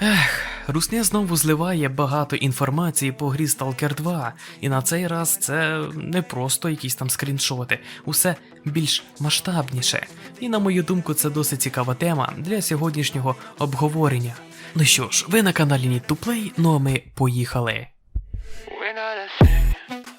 Ех, Русня знову зливає багато інформації по грі Stalker 2, і на цей раз це не просто якісь там скріншоти, усе більш масштабніше. І на мою думку, це досить цікава тема для сьогоднішнього обговорення. Ну що ж, ви на каналі Need to Play, ну а ми поїхали.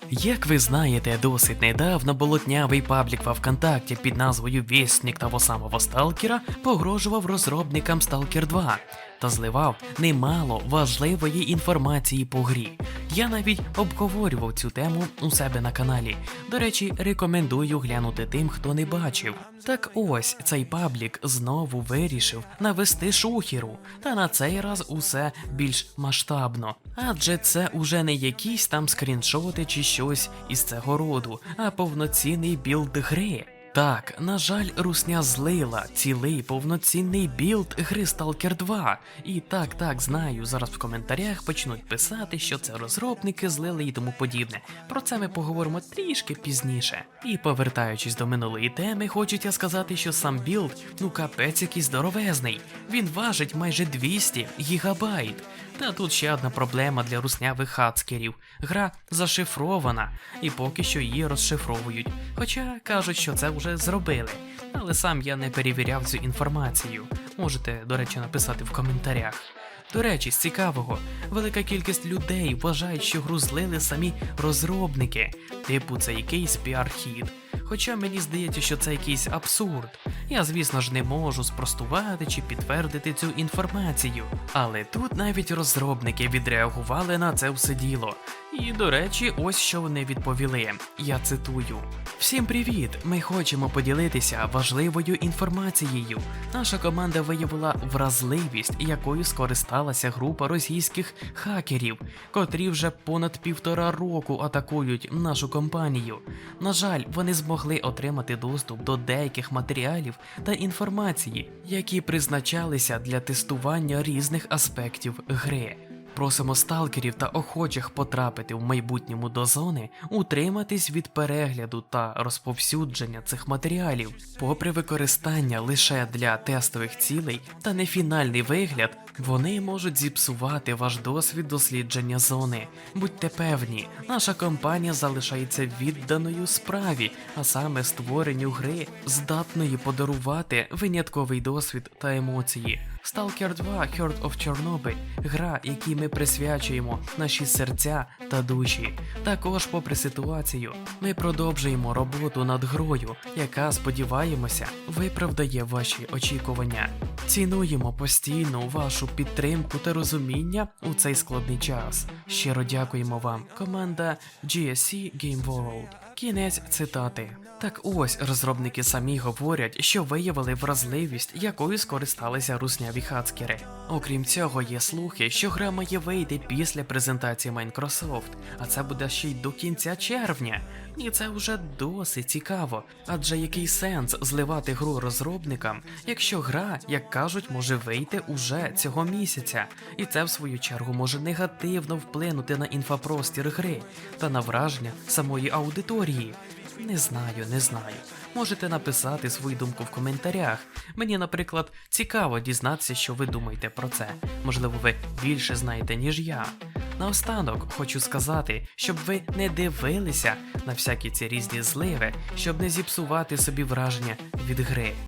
Як ви знаєте, досить недавно болотнявий паблік во ВКонтакті під назвою Вісник того самого Сталкера погрожував розробникам Stalker 2 та зливав немало важливої інформації по грі. Я навіть обговорював цю тему у себе на каналі. До речі, рекомендую глянути тим, хто не бачив. Так ось цей паблік знову вирішив навести шухеру, та на цей раз усе більш масштабно. Адже це уже не якісь там скріншоти чи щось із цього роду, а повноцінний білд гри. Так, на жаль, русня злила цілий повноцінний білд гри Stalker 2. І так, так, знаю, зараз в коментарях почнуть писати, що це розробники злили і тому подібне. Про це ми поговоримо трішки пізніше. І повертаючись до минулої теми, хочу я сказати, що сам білд, ну капець який здоровезний. Він важить майже 200 гігабайт. Та тут ще одна проблема для руснявих хацкерів. Гра зашифрована, і поки що її розшифровують. Хоча кажуть, що це вже зробили. Але сам я не перевіряв цю інформацію. Можете, до речі, написати в коментарях. До речі, з цікавого, велика кількість людей вважають, що гру злили самі розробники, типу це якийсь піар-хід. Хоча мені здається, що це якийсь абсурд. Я, звісно ж, не можу спростувати чи підтвердити цю інформацію. Але тут навіть розробники відреагували на це все діло. І, до речі, ось що вони відповіли. Я цитую: Всім привіт! Ми хочемо поділитися важливою інформацією. Наша команда виявила вразливість, якою скористалася група російських хакерів, котрі вже понад півтора року атакують нашу компанію. На жаль, вони змогли отримати доступ до деяких матеріалів та інформації, які призначалися для тестування різних аспектів гри. Просимо сталкерів та охочих потрапити в майбутньому до зони, утриматись від перегляду та розповсюдження цих матеріалів, попри використання лише для тестових цілей та не фінальний вигляд, вони можуть зіпсувати ваш досвід дослідження зони. Будьте певні, наша компанія залишається відданою справі, а саме створенню гри, здатної подарувати винятковий досвід та емоції. Stalker 2 Heart of Chernobyl – гра, якій ми присвячуємо наші серця та душі. Також, попри ситуацію, ми продовжуємо роботу над грою, яка, сподіваємося, виправдає ваші очікування. Цінуємо постійну вашу підтримку та розуміння у цей складний час. Щиро дякуємо вам, команда GSC Game World. Кінець цитати. Так ось розробники самі говорять, що виявили вразливість, якою скористалися русняві хацкери. Окрім цього, є слухи, що гра має вийти після презентації Microsoft, а це буде ще й до кінця червня. І це вже досить цікаво. Адже який сенс зливати гру розробникам, якщо гра, як кажуть, може вийти уже цього місяця, і це в свою чергу може негативно вплинути на інфопростір гри та на враження самої аудиторії. Не знаю, не знаю. Можете написати свою думку в коментарях. Мені, наприклад, цікаво дізнатися, що ви думаєте про це. Можливо, ви більше знаєте, ніж я. Наостанок хочу сказати, щоб ви не дивилися на всякі ці різні зливи, щоб не зіпсувати собі враження від гри.